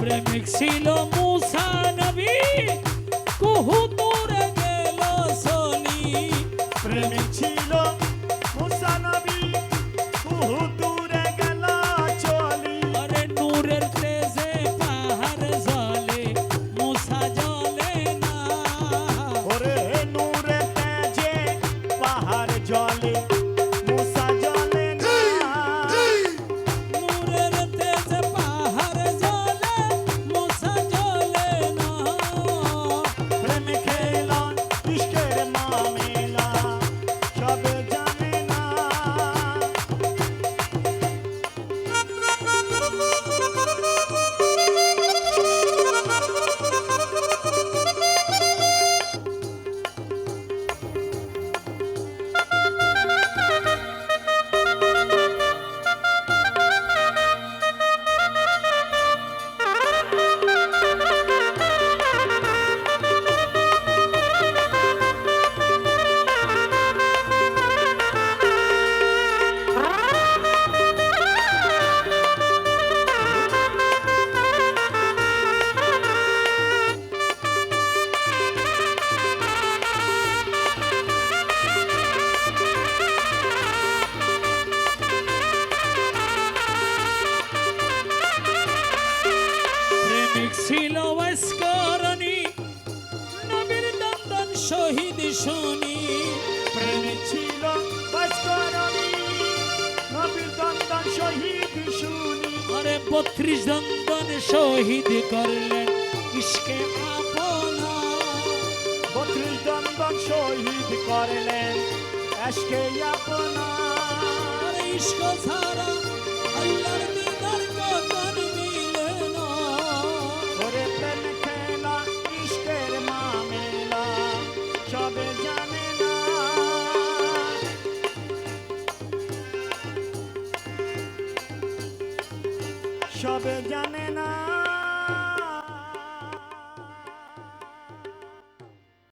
প্রেমিক ছিল মুসা নবী কুহুত শুনি প্রেম ছিল নবীর দন্দন শহীদ শুনি। আরে বত্রিশ দন্দন শহীদ করলেন ইসকে আপনা। বত্রিশ দন্দন শহীদ করলেন আজকে আপনা। ইস্ক ছাড়া সবে জানে না